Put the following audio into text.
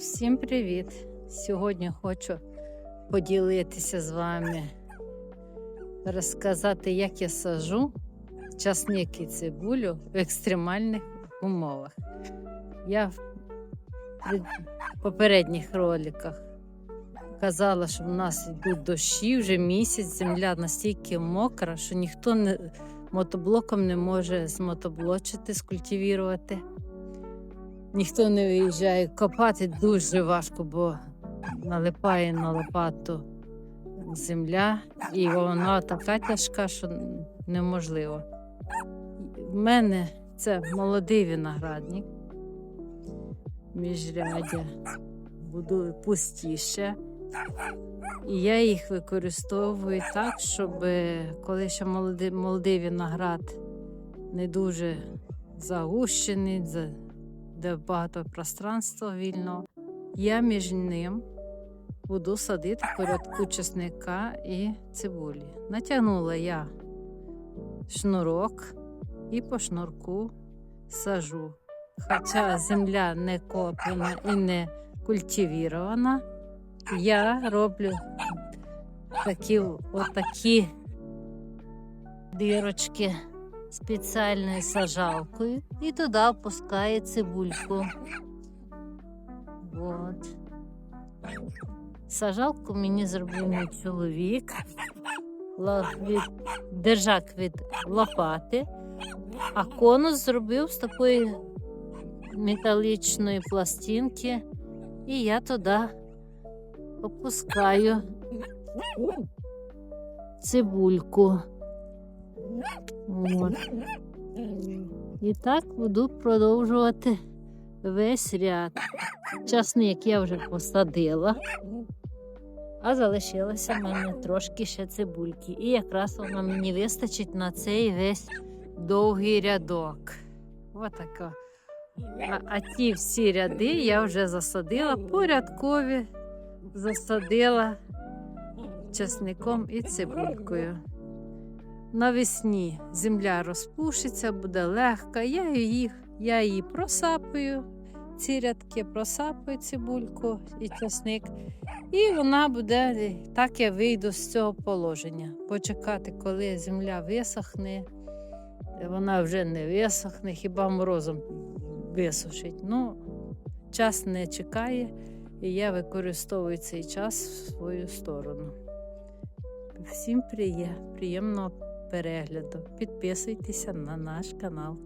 Всім привіт! Сьогодні хочу поділитися з вами, розказати, як я сажу часник і цибулю в екстремальних умовах. Я в попередніх роликах казала, що в нас йдуть дощі вже місяць, земля настільки мокра, що ніхто не, мотоблоком не може змотоблочити, скультивірувати. Ніхто не виїжджає. Копати дуже важко, бо налипає на лопату земля, і вона така тяжка, що неможливо. В мене це молодий виноградник. Міжрядя будую пустіше. І я їх використовую так, щоб коли ще молодий, молодий виноград не дуже загущений, за- де багато пространства вільного, я між ним буду садити порядку чесника і цибулі. Натягнула я шнурок і по шнурку сажу. Хоча земля не коплена і не культивірована, я роблю такі отакі дірочки спеціальною сажалкою і туди опускає цибульку. От. Сажалку мені зробив мій чоловік. Від, держак від лопати, а конус зробив з такої металічної пластинки, і я туди опускаю цибульку. От. І так буду продовжувати весь ряд. Часник я вже посадила, а залишилося в мене трошки ще цибульки. І якраз вона мені вистачить на цей весь довгий рядок. Отака. А, а ті всі ряди я вже засадила порядкові, засадила часником і цибулькою. Навесні земля розпушиться, буде легка. Я їх, я її просапаю, ці рядки просапаю цибульку і часник. І вона буде, так я вийду з цього положення. Почекати, коли земля висохне. Вона вже не висохне, хіба морозом висушить. Ну, час не чекає, і я використовую цей час в свою сторону. Всім приє- приємного перегляду. Підписуйтеся на наш канал.